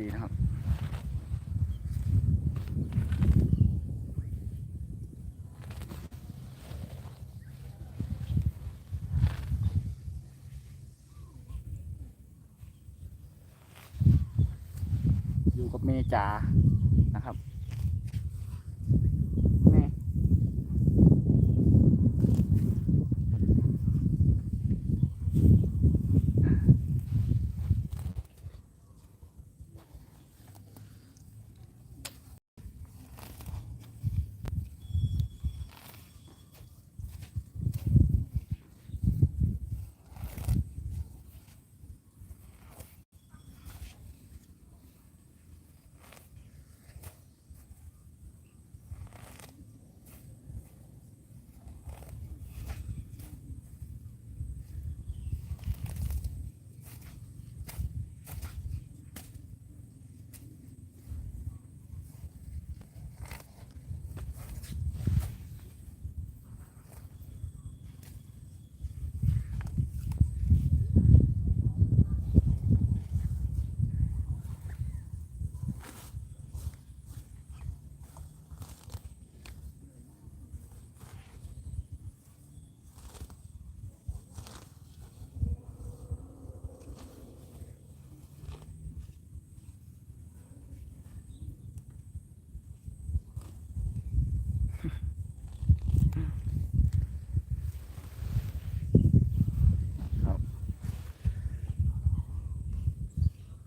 ดีนะครับ อยู่กับเมจ๋านะครับแม่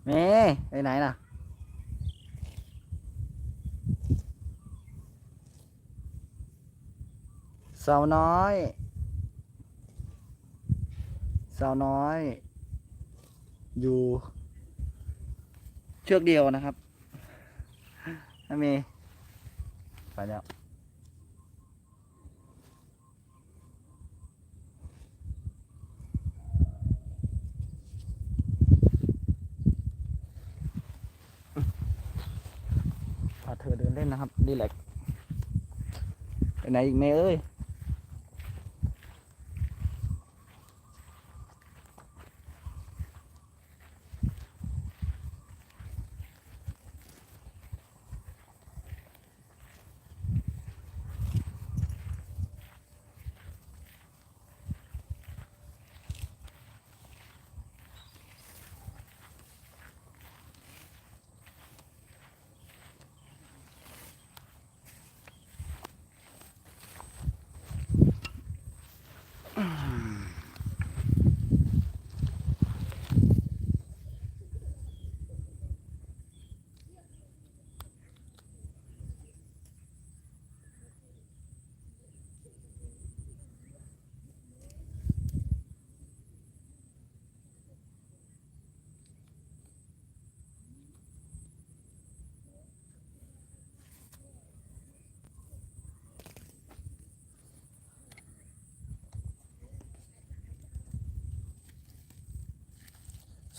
เม ไปไหนล่ะ สาวน้อย สาวน้อย อยู่ เชือกเดียวนะครับถ้ามีไปแล้ว พา เธอเดินเล่นนะครับดีแลกไปไหนอีกเมย์เอ้ย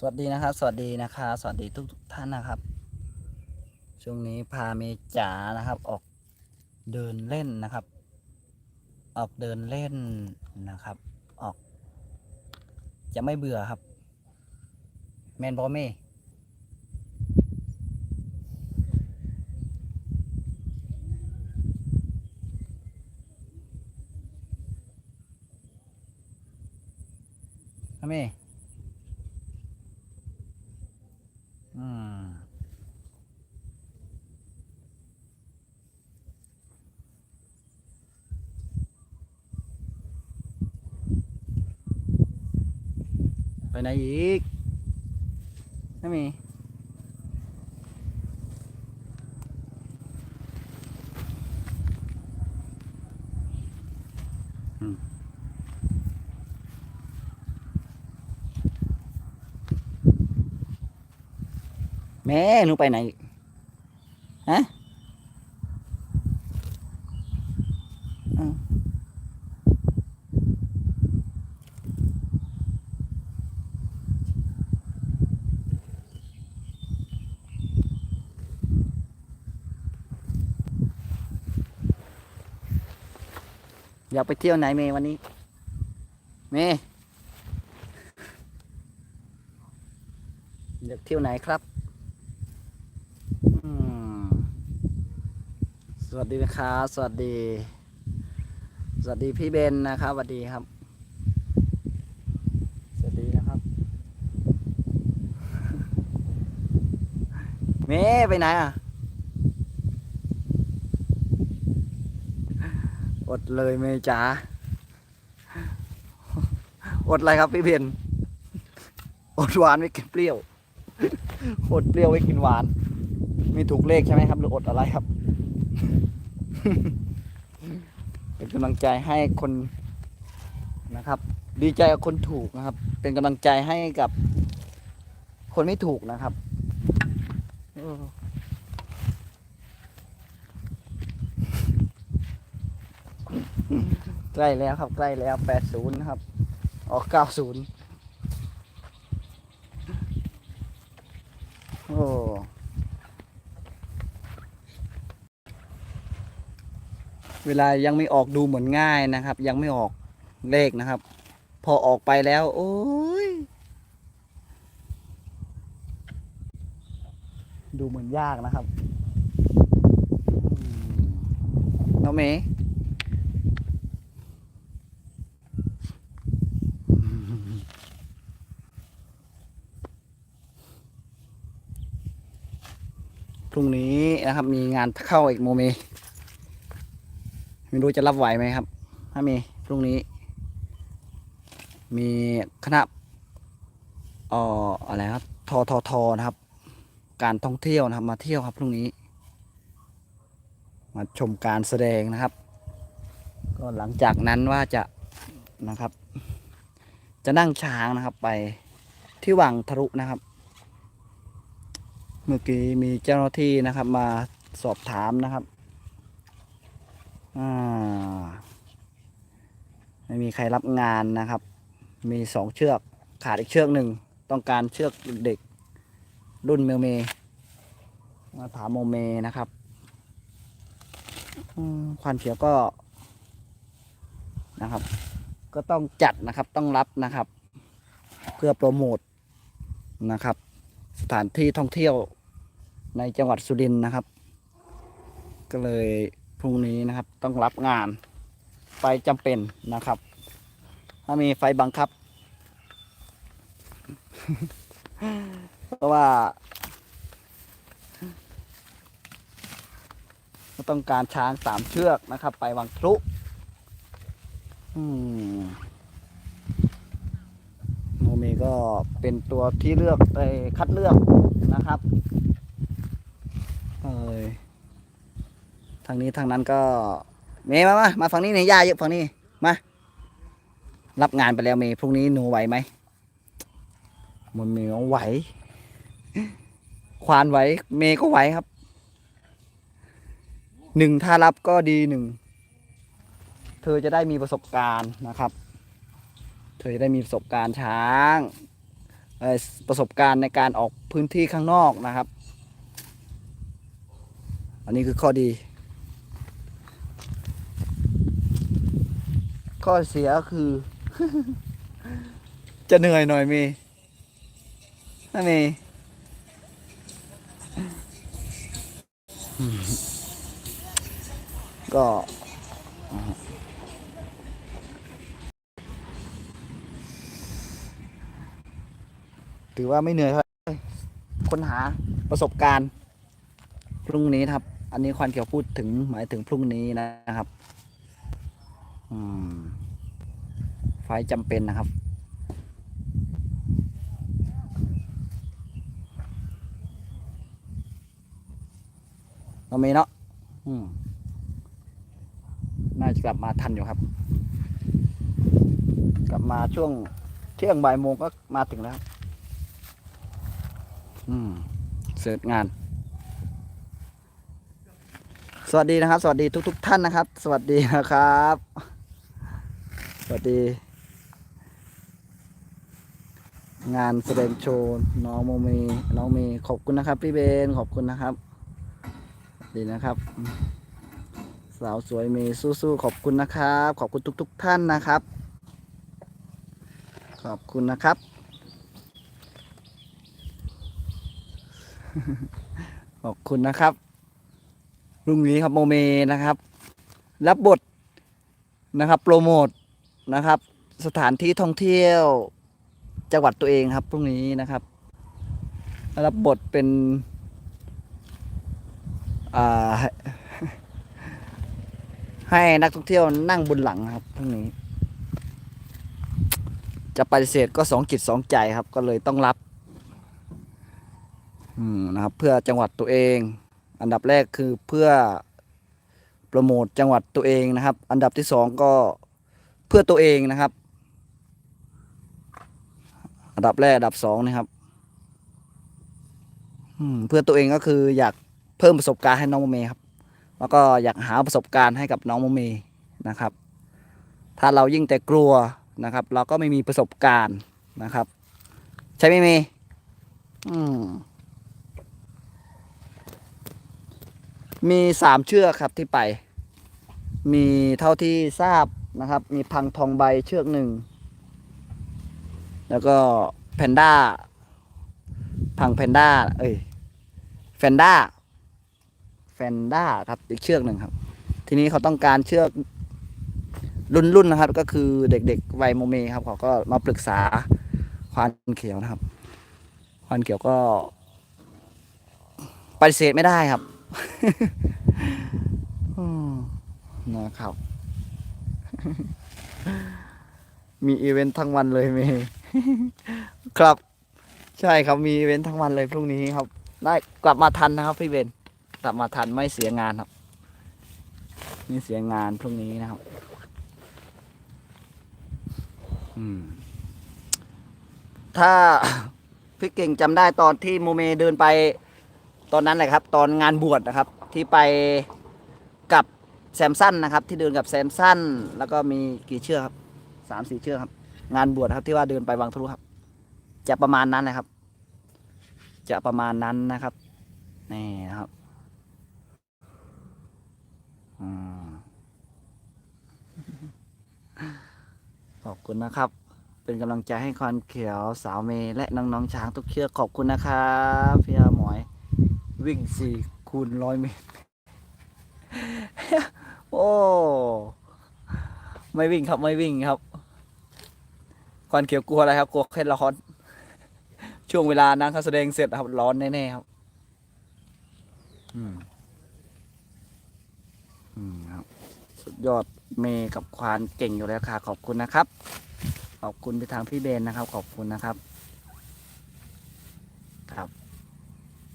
สวัสดีนะครับ สวัสดีนะคะสวัสดีทุกๆท่านนะครับ ช่วงนี้พาเมจ๋านะครับ ออกเดินเล่นนะครับ ออกเดินเล่นนะครับ ออก จะไม่เบื่อครับ แมนบอเม่ฮะเม่อืม ไปไหนอีกไม่มีอืมแม่หนูไปไหนอีกฮะ อยากไปเที่ยวไหนเมวันนี้ เมอยากเที่ยวไหนครับสวัสดีครับสวัสดี สวัสดีพี่เบนนะครับสวัสดีครับ สวัสดีนะครับ เมไปไหนอะ อดเลยเมยจ๋าอดอะไรครับพี่เบนอดหวานไม่กินเปรี้ยว อดเปรี้ยวไม่กินหวาน มีถูกเลขใช่ไหมครับ หรืออดอะไรครับ เป็นกำลังใจให้คนนะครับ ดีใจกับคนถูกนะครับ เป็นกำลังใจให้กับคนไม่ถูกนะครับเออ ใกล้แล้วครับใกล้แล้วแปดศูนย์ครับ ออกเก้าศูนย์โอ้เวลายังไม่ออกดูเหมือนง่ายนะครับ ยังไม่ออกเลขนะครับ พอออกไปแล้ว โอ้ยดูเหมือนยากนะครับน้องเมย์พ รุ่งนี้นะครับ มีงานเข้าอีกโมเมไม่รู้จะรับไหวไหมครับ ถ้ามีพรุ่งนี้ มีคณะเอ่ออะไรครับทททนะครับ การท่องเที่ยวนะครับ มาเที่ยวครับพรุ่งนี้ มาชมการแสดงนะครับ ก็หลังจากนั้นว่าจะนะครับ จะนั่งช้างนะครับไปที่วังทะลุนะครับ เมื่อกี้มีเจ้าหน้าที่นะครับ มาสอบถามนะครับอ่าไม่มีใครรับงานนะครับ มีสองเชือกขาดอีกเชือกหนึ่งต้องการเชือกเด็กรุ่นเมลเมมาถามโมเมนะครับควันเขียวก็นะครับ ก็ต้องจัดนะครับต้องรับนะครับ เพื่อโปรโมทนะครับ สถานที่ท่องเที่ยว ในจังหวัดสุรินทร์นะครับ ก็เลยพรุ่งนี้นะครับต้องรับงานไฟจำเป็นนะครับ ถ้ามีไฟบังคับ เพราะว่า ก็ต้องการช้างสามเชือกนะครับ ไปวังพลุโมเมก็เป็นตัวที่เลือกไปคัดเลือกนะครับ ทางนี้ทางนั้นก็เมย์มามามาฝั่งนี้เนี่ยย่าเยอะฝั่งนี้มารับงานไปแล้วเมย์พรุ่งนี้หนูไหวไหมมันเมย์ไหว ควานไหวเมย์ก็ไหวครับหนึ่งถ้ารับก็ดีหนึ่งเธอจะได้มีประสบการณ์นะครับ เธอจะได้มีประสบการณ์ช้างประสบการณ์ในการออกพื้นที่ข้างนอกนะครับ อันนี้คือข้อดี ข้อเสียคือ จะเหนื่อยหน่อยมีนะเมีก็ถือว่าไม่เหนื่อยเท่าไหร่ค้นหาประสบการณ์ พรุ่งนี้ครับ อันนี้ควันเขียวพูดถึงหมายถึงพรุ่งนี้นะครับ อืม ไฟจำเป็นนะครับ เรามีเนาะอืม น่าจะกลับมาทันอยู่ครับ กลับมาช่วงเที่ยงบ่ายโมงก็มาถึงแล้ว อืม เสร็จงาน สวัสดีนะครับ สวัสดีทุกๆท่านนะครับ สวัสดีนะครับ สวัสดี งานแสดงโชว์น้องโมเมน้องมย์ขอบคุณนะครับ พี่เบนขอบคุณนะครับ ดีนะครับ สาวสวยมย์สู้ๆขอบคุณนะครับ ขอบคุณทุกๆท่านนะครับ ขอบคุณนะครับขอบคุณนะครับ รุ่งนี้ครับโมเมนะครับ รับบทนะครับโปรโมทนะครับ สถานที่ท่องเที่ยวจังหวัดตัวเองครับพรุ่งนี้นะครับ รับบทเป็นให้นักท่องเที่ยวนั่งบนหลังครับพรุ่งนี้ จะปฏิเสธก็สองจิตสองใจครับ ก็เลยต้องรับนะครับเพื่อจังหวัดตัวเอง อันดับแรกคือเพื่อโปรโมทจังหวัดตัวเองนะครับ อันดับที่สองก็เพื่อตัวเองนะครับ อันดับแรกอันดับสองนะครับเพื่อตัวเองก็คืออยากเพิ่มประสบการณ์ให้น้องโมเมครับ แล้วก็อยากหาประสบการณ์ให้กับน้องโมเมนะครับ ถ้าเรายิ่งแต่กลัวนะครับ เราก็ไม่มีประสบการณ์นะครับ ใช่ไหมเมอืม มีสามเชือกครับที่ไป มีเท่าที่ทราบนะครับ มีพังทองใบเชือกหนึ่ง แล้วก็แพนด้า พังแพนด้า เอ้ยแฟนด้าแฟนด้าครับอีกเชือกหนึ่งครับ ทีนี้เขาต้องการเชือกรุ่นรุ่นๆนะครับ ก็คือเด็กๆวัยโมเมครับ เขาก็มาปรึกษาควานเขียวนะครับควานเขียวก็ปฏิเสธไม่ได้ครับ นะครับ มีอีเวนต์ทั้งวันเลยเมย์ครับ ใช่ครับมีอีเวนต์ทั้งวันเลยพรุ่งนี้ครับ ได้กลับมาทันนะครับ พี่เบนกลับมาทันไม่เสียงานครับไม่เสียงานพรุ่งนี้นะครับ อืม ถ้าพี่เก่งจำได้ตอนที่โมเมเดินไป ตอนนั้นแหละครับ ตอนงานบวชนะครับที่ไปกับแซมสันนะครับ ที่เดินกับแซมสันแล้วก็มีกี่เชือกครับสามสี่เชือกครับ งานบวชครับที่ว่าเดินไปวังทะลุครับ จะประมาณนั้นนะครับ จะประมาณนั้นนะครับนี่นะครับอขอบคุณนะครับ เป็นกำลังใจให้คอนเขียวสาวเมย์และน้องๆช้างทุกเชือกขอบคุณนะครับพี่อาหมอย วิ่งสี่คูณร้อยเมตร โอ้ ไม่วิ่งครับไม่วิ่งครับควันเขียวกลัวอะไรครับกลัวแค่ร้อน ช่วงเวลานั้นเขาแสดงเสร็จครับร้อนแน่ๆครับ อืม อืมครับ สุดยอดเมย์กับควานเก่งอยู่แล้วค่ะ ขอบคุณนะครับ ขอบคุณไปทางพี่เบนนะครับ ขอบคุณนะครับ ครับ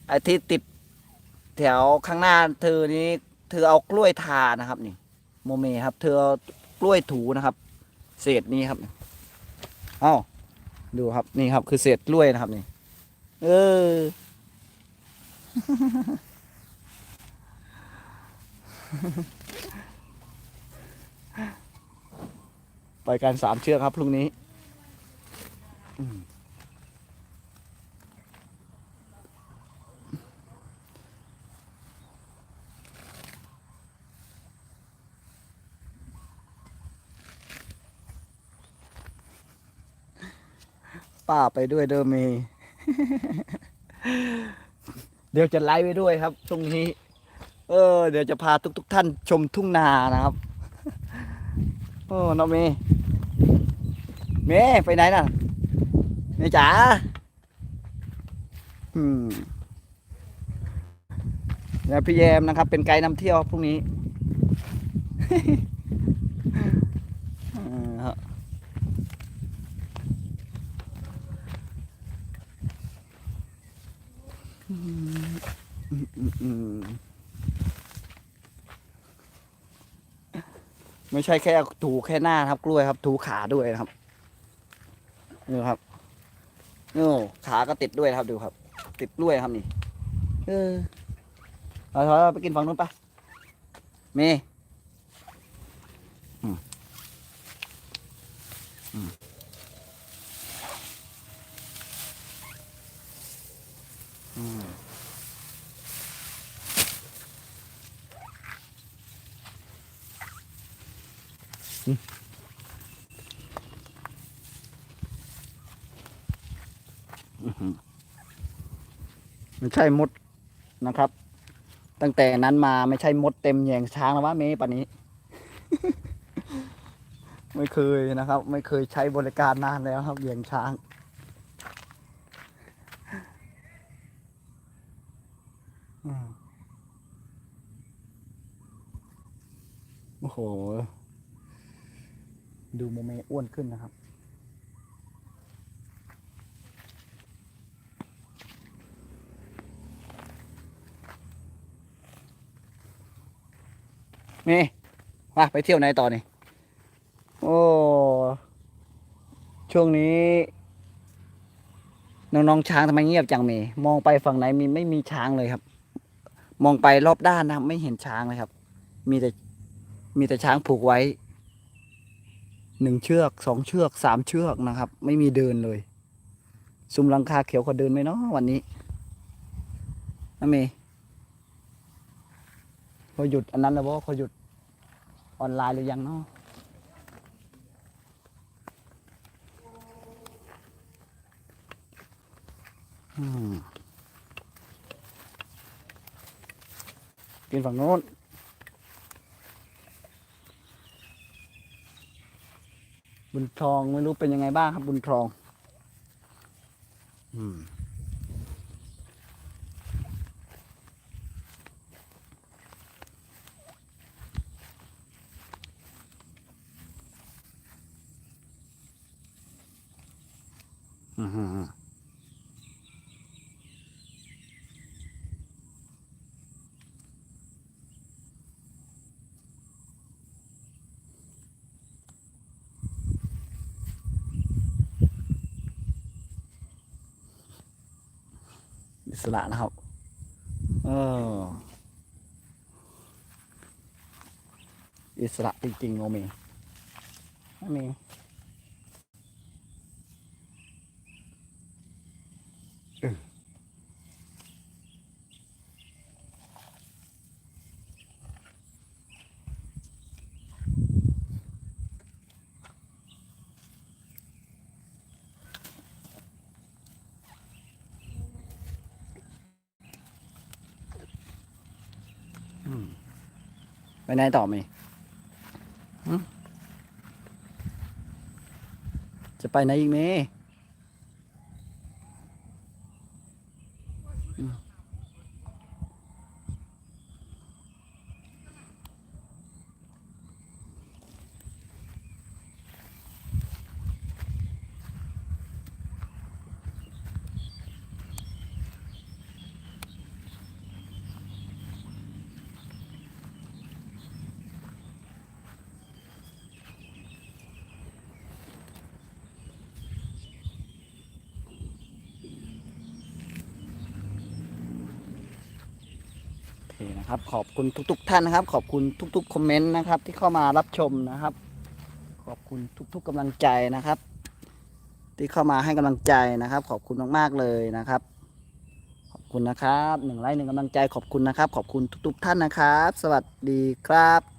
ไอที่ติด แถวข้างหน้าเธอนี้เธอเอากล้วยทานะครับนี่โมเมครับ เธอเอากล้วยถูนะครับ เศษนี้ครับเอ้าดูครับนี่ครับ คือเศษกล้วยนะครับนี่ เออ ไปกันสามเชือกครับพรุ่งนี้ ป้าไปด้วยเดอเมเดี๋ยวจะไลฟ์ไว้ด้วยครับช่วงนี้ เออ เดี๋ยวจะพาทุกๆท่านชมทุ่งนานะครับโอ้น้องเมย์เมย์ไปไหนน่ะเมย์จ๋าอืมแล้วพี่แยมนะครับ เป็นไกด์นำเที่ยวพรุ่งนี้ เออฮะอืมอืมอืมอืม ไม่ใช่แค่ถูแค่หน้าครับ กล้วยครับ ถูขาด้วยนะครับนี่ครับนี่ขาก็ติดด้วยครับดูครับ ติดกล้วยครับนี่ เออเอาถอยไปกินฝั่งนู้นไปเมย์อืมอืมอืม ไม่ ใช่มดนะครับ ตั้งแต่นั้นมาไม่ใช่มดเต็มแยงช้างแล้ววะเมป่านนี้ ไม่เคยนะครับ ไม่เคยใช้บริการนานแล้วครับแยงช้างโอ้โห ดูโมเมอ้วนขึ้นนะครับ นี่มาไปเที่ยวไหนต่อนี่ โอ้ ช่วงนี้ น้องๆช้างทำไมเงียบจังเมย์มองไปฝั่งไหนมีไม่มีช้างเลยครับ มองไปรอบด้านนะครับไม่เห็นช้างเลยครับ มีแต่มีแต่ช้างผูกไว้หนึ่งเชือกสองเชือกสามเชือกนะครับ ไม่มีเดินเลย ซุมลังคาเขียวเขาเดินไหมเนาะวันนี้นะเมย์เขาหยุดอันนั้นแล้วว่าเขาหยุด ออนไลน์หรือยังเนาะกินฝั่งโน้นบุญทองไม่รู้เป็นยังไงบ้างครับบุญทอง อืม อือฮึอิ สระนะครับ เออ อิสระจริงๆโมเมไม่มี ไปไหนต่อไหมจะไปไหนอีกไหม นะครับ ขอบคุณทุก ๆ ท่านนะครับ ขอบคุณทุก ๆ คอมเมนต์นะครับ ที่เข้ามารับชมนะครับ ขอบคุณทุก ๆกำลังใจนะครับ ที่เข้ามาให้กำลังใจนะครับ ขอบคุณมากๆเลยนะครับ ขอบคุณนะครับหนึ่งไลค์หนึ่งกำลังใจขอบคุณนะครับ ขอบคุณทุก ๆ ท่านนะครับ สวัสดีครับ